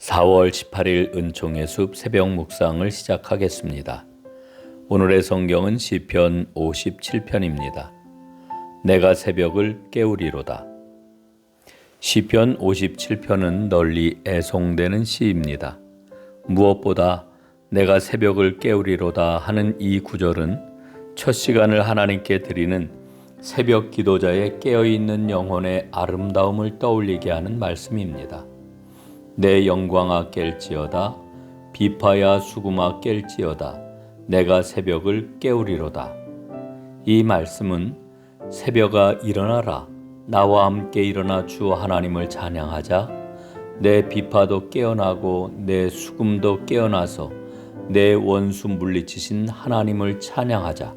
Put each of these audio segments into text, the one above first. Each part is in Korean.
4월 18일 은총의 숲 새벽 묵상을 시작하겠습니다. 오늘의 성경은 시편 57편입니다. 내가 새벽을 깨우리로다. 시편 57편은 널리 애송되는 시입니다. 무엇보다 내가 새벽을 깨우리로다 하는 이 구절은 첫 시간을 하나님께 드리는 새벽 기도자의 깨어있는 영혼의 아름다움을 떠올리게 하는 말씀입니다. 내 영광아 깰지어다 비파야 수구마 깰지어다 내가 새벽을 깨우리로다. 이 말씀은 새벽아 일어나라 나와 함께 일어나 주 하나님을 찬양하자. 내 비파도 깨어나고 내 수금도 깨어나서 내 원수 물리치신 하나님을 찬양하자.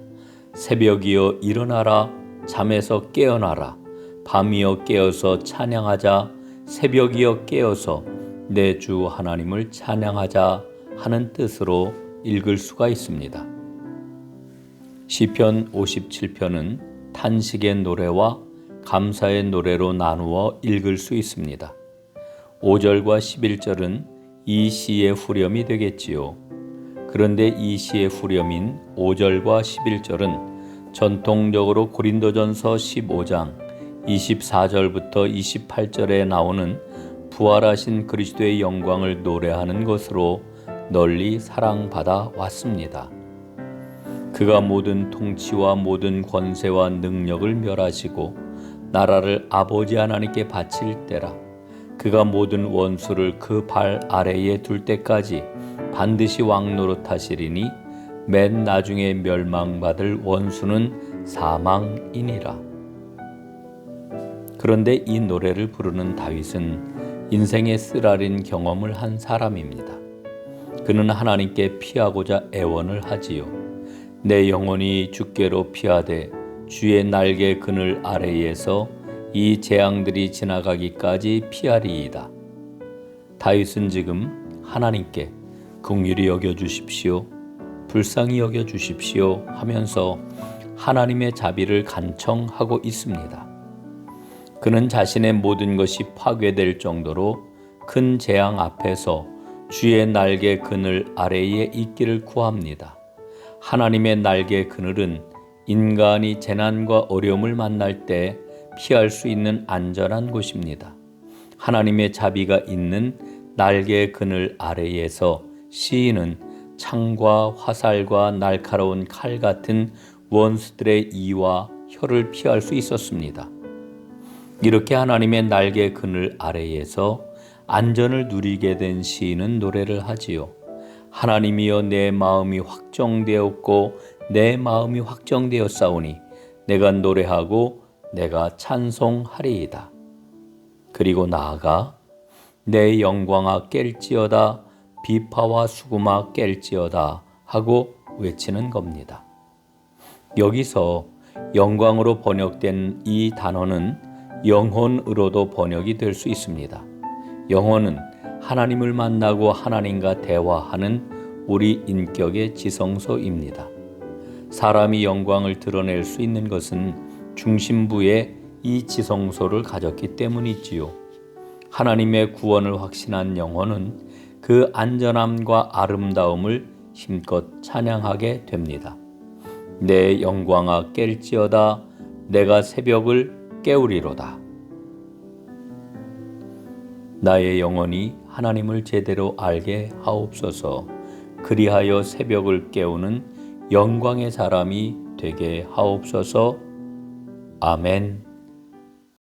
새벽이여 일어나라 잠에서 깨어나라. 밤이여 깨어서 찬양하자. 새벽이여 깨어서 내 주 하나님을 찬양하자 하는 뜻으로 읽을 수가 있습니다. 시편 57편은 탄식의 노래와 감사의 노래로 나누어 읽을 수 있습니다. 5절과 11절은 이 시의 후렴이 되겠지요. 그런데 이 시의 후렴인 5절과 11절은 전통적으로 고린도전서 15장 24절부터 28절에 나오는 부활하신 그리스도의 영광을 노래하는 것으로 널리 사랑받아 왔습니다. 그가 모든 통치와 모든 권세와 능력을 멸하시고 나라를 아버지 하나님께 바칠 때라 그가 모든 원수를 그 발 아래에 둘 때까지 반드시 왕 노릇하시리니 맨 나중에 멸망받을 원수는 사망이니라. 그런데 이 노래를 부르는 다윗은 인생의 쓰라린 경험을 한 사람입니다. 그는 하나님께 피하고자 애원을 하지요. 내 영혼이 주께로 피하되 주의 날개 그늘 아래에서 이 재앙들이 지나가기까지 피하리이다. 다윗은 지금 하나님께 긍휼히 여겨 주십시오. 불쌍히 여겨 주십시오 하면서 하나님의 자비를 간청하고 있습니다. 그는 자신의 모든 것이 파괴될 정도로 큰 재앙 앞에서 주의 날개 그늘 아래에 있기를 구합니다. 하나님의 날개 그늘은 인간이 재난과 어려움을 만날 때 피할 수 있는 안전한 곳입니다. 하나님의 자비가 있는 날개 그늘 아래에서 시인은 창과 화살과 날카로운 칼 같은 원수들의 이와 혀를 피할 수 있었습니다. 이렇게 하나님의 날개 그늘 아래에서 안전을 누리게 된 시인은 노래를 하지요. 하나님이여 내 마음이 확정되었고 내 마음이 확정되었사오니 내가 노래하고 내가 찬송하리이다. 그리고 나아가 내 영광아 깰지어다 비파와 수구마 깰지어다 하고 외치는 겁니다. 여기서 영광으로 번역된 이 단어는 영혼으로도 번역이 될 수 있습니다. 영혼은 하나님을 만나고 하나님과 대화하는 우리 인격의 지성소입니다. 사람이 영광을 드러낼 수 있는 것은 중심부에 이 지성소를 가졌기 때문이지요. 하나님의 구원을 확신한 영혼은 그 안전함과 아름다움을 힘껏 찬양하게 됩니다. 내 영광아 깰지어다 내가 새벽을 깨우리로다. 나의 영혼이 하나님을 제대로 알게 하옵소서. 그리하여 새벽을 깨우는 영광의 사람이 되게 하옵소서. 아멘.